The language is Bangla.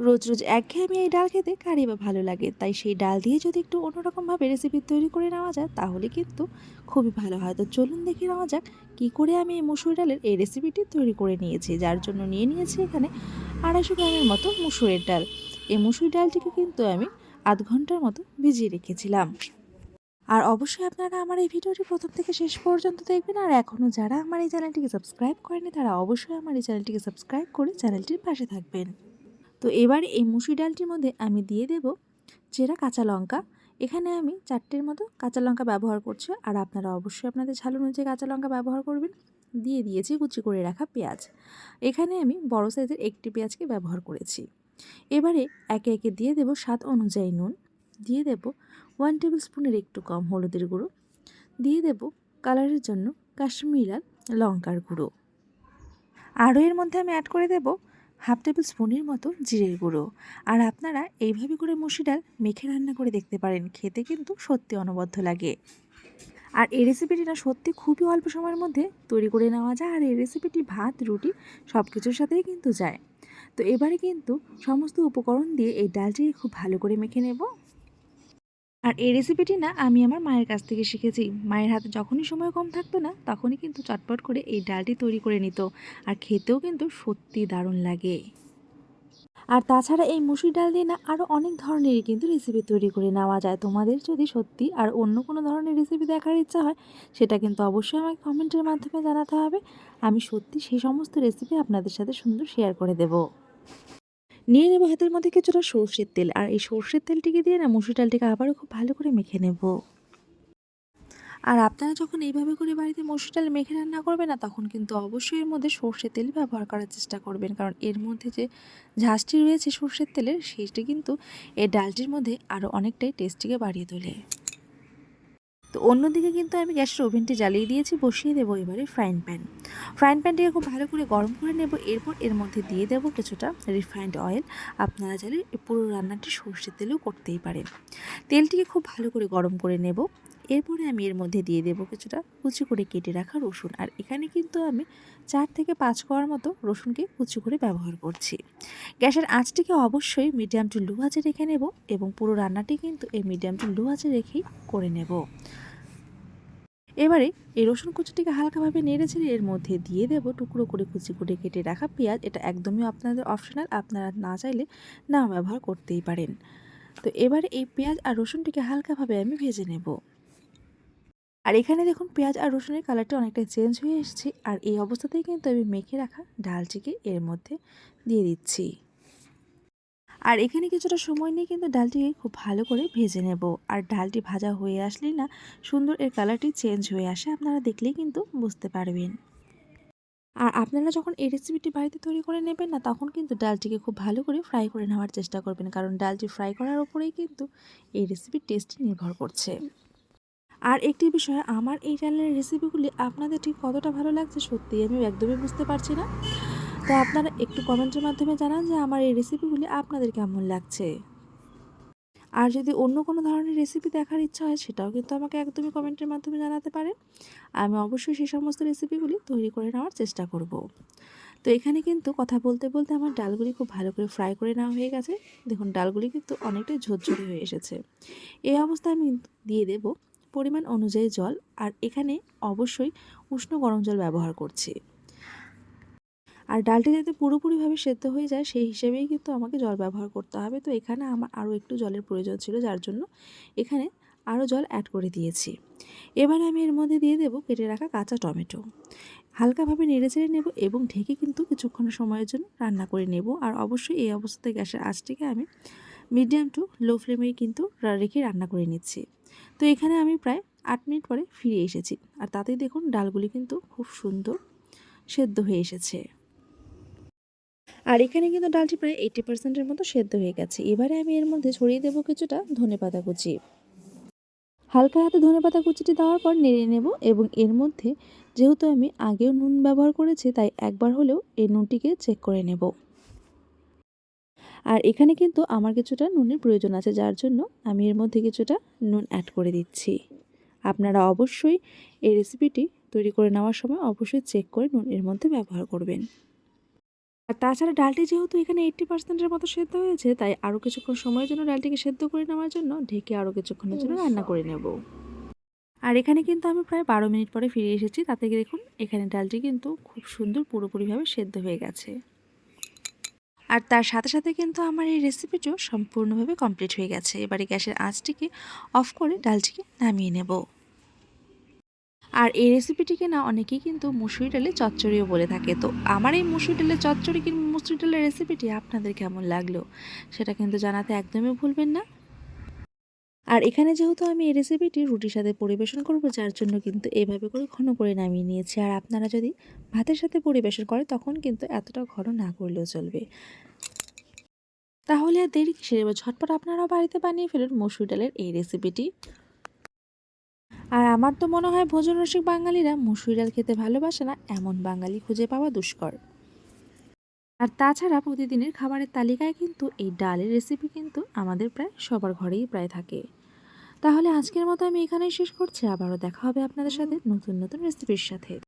রোজ রোজ একঘেয়েমি এই ডাল খেতে কারি বা ভালো লাগে। তাই সেই ডাল দিয়ে যদি একটু অন্যরকমভাবে রেসিপি তৈরি করে নেওয়া যায়, তাহলে কিন্তু খুবই ভালো হয়। তো চলুন দেখে নেওয়া যাক কী করে আমি এই মুসুর ডালের এই রেসিপিটি তৈরি করে নিয়েছি। যার জন্য নিয়ে নিয়েছি এখানে আড়াইশো গ্রামের মতো মুসুরের ডাল। এই মুসুর ডালটিকে কিন্তু আমি আধ ঘণ্টার মতো ভিজিয়ে রেখেছিলাম। আর অবশ্যই আপনারা আমার এই ভিডিওটি প্রথম থেকে শেষ পর্যন্ত দেখবেন। আর এখনও যারা আমার এই চ্যানেলটিকে সাবস্ক্রাইব করেনি তারা অবশ্যই আমার এই চ্যানেলটিকে সাবস্ক্রাইব করে চ্যানেলটির পাশে থাকবেন। তো এবার এই মুসুর ডালটির মধ্যে আমি দিয়ে দেব চেরা কাঁচা লঙ্কা। এখানে আমি চারটের মতো কাঁচা লঙ্কা ব্যবহার করছি আর আপনারা অবশ্যই আপনাদের ঝাল অনুযায়ী কাঁচা লঙ্কা ব্যবহার করবেন। দিয়ে দিয়েছি কুচি করে রাখা পেঁয়াজ। এখানে আমি বড় সাইজের একটি পেঁয়াজকে ব্যবহার করেছি। এবারে একে একে দিয়ে দেব স্বাদ অনুযায়ী নুন। দিয়ে দেব ওয়ান টেবিল স্পুনের একটু কম হলুদের গুঁড়ো। দিয়ে দেব কালারের জন্য কাশ্মীরি লঙ্কার গুঁড়ো। আরও এর মধ্যে আমি অ্যাড করে দেব হাফ টেবিল স্পুনের মতো জিরের গুঁড়ো। আর আপনারা এইভাবে করে মুসি ডাল মেখে রান্না করে দেখতে পারেন। খেতে কিন্তু সত্যি অনবদ্য লাগে। আর এই রেসিপিটি না সত্যি খুবই অল্প সময়ের মধ্যে তৈরি করে নেওয়া যায়। আর এই রেসিপিটি ভাত, রুটি সব কিছুর সাথেই কিন্তু যায়। তো এবারে কিন্তু সমস্ত উপকরণ দিয়ে এই ডালটিকে খুব ভালো করে মেখে নেব। আর এই রেসিপিটি না আমি আমার মায়ের কাছ থেকে শিখেছি। মায়ের হাতে যখনই সময় কম থাকতো না, তখনই কিন্তু চটপট করে এই ডালটি তৈরি করে নিত। আর খেতেও কিন্তু সত্যি দারুণ লাগে। আর তাছাড়া এই মুসুর ডাল দিয়ে না আরও অনেক ধরনেরই কিন্তু রেসিপি তৈরি করে নেওয়া যায়। তোমাদের যদি সত্যি আর অন্য কোনো ধরনের রেসিপি দেখার ইচ্ছা হয়, সেটা কিন্তু অবশ্যই আমাকে কমেন্টের মাধ্যমে জানাতে হবে। আমি সত্যি সেই সমস্ত রেসিপি আপনাদের সাথে সুন্দর শেয়ার করে দেবো। নিয়ে নেব হাতের মধ্যে কিছুটা সর্ষের তেল। আর এই সর্ষের তেলটিকে দিয়ে না মুসুর ডালটিকে আবারও খুব ভালো করে মেখে নেব। আর আপনারা যখন এইভাবে করে বাড়িতে মসুর ডাল মেখে রান্না করবেন না, তখন কিন্তু অবশ্যই এর মধ্যে সর্ষের তেল ব্যবহার করার চেষ্টা করবেন। কারণ এর মধ্যে যে ঝাঁসটি রয়েছে সর্ষের তেলের, সেটি কিন্তু এই ডালটির মধ্যে আরও অনেকটাই টেস্টিকে বাড়িয়ে তোলে। তো অন্যদিকে কিন্তু আমি গ্যাসের ওভেনটি জ্বালিয়ে দিয়েছি, বসিয়ে দেবো এবারে ফ্রাইং প্যান ফ্রাইং প্যানটিকে খুব ভালো করে গরম করে নেব, এরপর এর মধ্যে দিয়ে দেব কিছুটা রিফাইন্ড অয়েল আপনারা চাইলে পুরো রান্নাটি সর্ষের তেলেও করতেই পারেন। তেলটিকে খুব ভালো করে গরম করে নেব। এরপরে আমি এর মধ্যে দিয়ে দেবো কিছুটা কুচি করে কেটে রাখা রসুন। আর এখানে কিন্তু আমি চার থেকে পাঁচ কোয়ার মতো রসুনকে কুচি করে ব্যবহার করছি। গ্যাসের আঁচটিকে অবশ্যই মিডিয়াম টু লো আঁচে রেখে নেব এবং পুরো রান্নাটি কিন্তু এই মিডিয়াম টু লো আঁচে রেখেই করে নেব। এবারে এই রসুন কুচিটিকে হালকাভাবে নেড়ে ছেড়ে এর মধ্যে দিয়ে দেব টুকরো করে কুচি করে কেটে রাখা পেঁয়াজ। এটা একদমই আপনাদের অপশনাল, আপনারা না চাইলে না ব্যবহার করতেই পারেন। তো এবারে এই পেঁয়াজ আর রসুনটিকে হালকাভাবে আমি ভেজে নেব। আর এখানে দেখুন পেঁয়াজ আর রসুনের কালারটা অনেকটা চেঞ্জ হয়ে এসেছে। আর এই অবস্থাতেই কিন্তু আমি মেখে রাখা ডালটিকে এর মধ্যে দিয়ে দিচ্ছি। আর এখানে কিছুটা সময় নিয়ে কিন্তু ডালটিকে খুব ভালো করে ভেজে নেব। আর ডালটি ভাজা হয়ে আসলেই না, সুন্দর এর কালারটি চেঞ্জ হয়ে আসে, আপনারা দেখলেই কিন্তু বুঝতে পারবেন। আর আপনারা যখন এই রেসিপিটি বাড়িতে তৈরি করে নেবেন না, তখন কিন্তু ডালটিকে খুব ভালো করে ফ্রাই করে নেওয়ার চেষ্টা করবেন, কারণ ডালটি ফ্রাই করার ওপরেই কিন্তু এই রেসিপির টেস্ট নির্ভর করছে। আর একটি বিষয়, আমার এই চ্যানেলের রেসিপিগুলি আপনাদের ঠিক কতটা ভালো লাগছে সত্যিই আমি একদমই বুঝতে পারছি না। তো আপনারা একটু কমেন্টের মাধ্যমে জানান যে আমার এই রেসিপিগুলি আপনাদের কেমন লাগছে। আর যদি অন্য কোনো ধরনের রেসিপি দেখার ইচ্ছা হয়, সেটাও কিন্তু আমাকে একদমই কমেন্টের মাধ্যমে জানাতে পারেন। আমি অবশ্যই সেই সমস্ত রেসিপিগুলি তৈরি করে নেওয়ার চেষ্টা করব। তো এখানে কিন্তু কথা বলতে বলতে আমার ডালগুলি খুব ভালো করে ফ্রাই করে নেওয়া হয়ে গেছে। দেখুন, ডালগুলি কিন্তু অনেকটাই ঝরঝরে হয়ে এসেছে। এই অবস্থায় আমি দিয়ে দেব পরিমাণ অনুযায়ী জল আর এখানে অবশ্যই উষ্ণ গরম জল ব্যবহার করছি। আর ডালটি যাতে পুরোপুরিভাবে সেদ্ধ হয়ে যায়, সেই হিসেবেই কিন্তু আমাকে জল ব্যবহার করতে হবে। তো এখানে আমার আরও একটু জলের প্রয়োজন ছিল, যার জন্য এখানে আরও জল অ্যাড করে দিয়েছি। এবার আমি এর মধ্যে দিয়ে দেবো কেটে রাখা কাঁচা টমেটো। হালকাভাবে নেড়ে চেড়ে নেব এবং ঢেকে কিন্তু কিছুক্ষণ সময়ের জন্য রান্না করে নেব। আর অবশ্যই এই অবস্থাতে গ্যাসের আঁচটিকে আমি মিডিয়াম টু লো ফ্লেমে কিন্তু রেখে রান্না করে নিচ্ছি। তো এখানে আমি প্রায় আট মিনিট পরে ফিরে এসেছি। আর তাতেই দেখুন ডালগুলি কিন্তু খুব সুন্দর সেদ্ধ হয়ে এসেছে। আর এখানে কিন্তু ডালটি প্রায় এইটি পার্সেন্টের মতো সেদ্ধ হয়ে গেছে। এবারে আমি এর মধ্যে ছড়িয়ে দেবো কিছুটা ধনে পাতা কুচি। হালকা হাতে ধনে পাতা কুচিটি দেওয়ার পর নেড়ে নেব এবং এর মধ্যে যেহেতু আমি আগেও নুন ব্যবহার করেছি, তাই একবার হলেও এই নুনটিকে চেক করে নেব। আর এখানে কিন্তু আমার কিছুটা নুনের প্রয়োজন আছে, যার জন্য আমি এর মধ্যে কিছুটা নুন অ্যাড করে দিচ্ছি। আপনারা অবশ্যই এই রেসিপিটি তৈরি করে নেওয়ার সময় অবশ্যই চেক করে নুন এর মধ্যে ব্যবহার করবেন। আর তাছাড়া ডালটি যেহেতু এখানে এইট্টি পার্সেন্টের মতো সেদ্ধ হয়েছে, তাই আরও কিছুক্ষণ সময়ের জন্য ডালটিকে সেদ্ধ করে নেওয়ার জন্য ঢেকে আরও কিছুক্ষণের জন্য রান্না করে নেব। আর এখানে কিন্তু আমি প্রায় বারো মিনিট পরে ফিরে এসেছি, তাতে দেখুন এখানে ডালটি কিন্তু খুব সুন্দর পুরোপুরিভাবে সেদ্ধ হয়ে গেছে। আর তার সাথে সাথে কিন্তু আমার এই রেসিপিটিও সম্পূর্ণভাবে কমপ্লিট হয়ে গেছে। এবারে গ্যাসের আঁচটিকে অফ করে ডালটিকে নামিয়ে নেব। আর এই রেসিপিটিকে না অনেকেই কিন্তু মুসুরি ডালে চচ্চড়িও বলে থাকে। তো আমার এই মুসুরি ডালে চচ্চড়ি কিন্তু মুসুরি ডালের রেসিপিটি আপনাদের কেমন লাগল? সেটা কিন্তু জানাতে একদমই ভুলবেন না। আর এখানে যেহেতু আমি এই রেসিপিটি রুটির সাথে পরিবেশন করব, যার জন্য কিন্তু এইভাবে করে ঘন করে নামিয়ে নিয়েছি। আর আপনারা যদি ভাতের সাথে পরিবেশন করে, তখন কিন্তু এতটা ঘন না করলেও চলবে। তাহলে আর দেরি কিসের? এবার ঝটপট আপনারাও বাড়িতে বানিয়ে ফেলুন মসুর ডালের এই রেসিপিটি আর আমার তো মনে হয় ভোজন রসিক বাঙালিরা মুসুরি ডাল খেতে ভালোবাসে না, এমন বাঙালি খুঁজে পাওয়া দুষ্কর। আর তাছাড়া প্রতিদিনের খাবারের তালিকায় কিন্তু এই ডালের রেসিপি কিন্তু আমাদের প্রায় সবার ঘরেই প্রায় থাকে। তাহলে আজকের মতো আমি এখানেই শেষ করছি। আবারও দেখা হবে আপনাদের সাথে নতুন নতুন রেসিপির সাথে।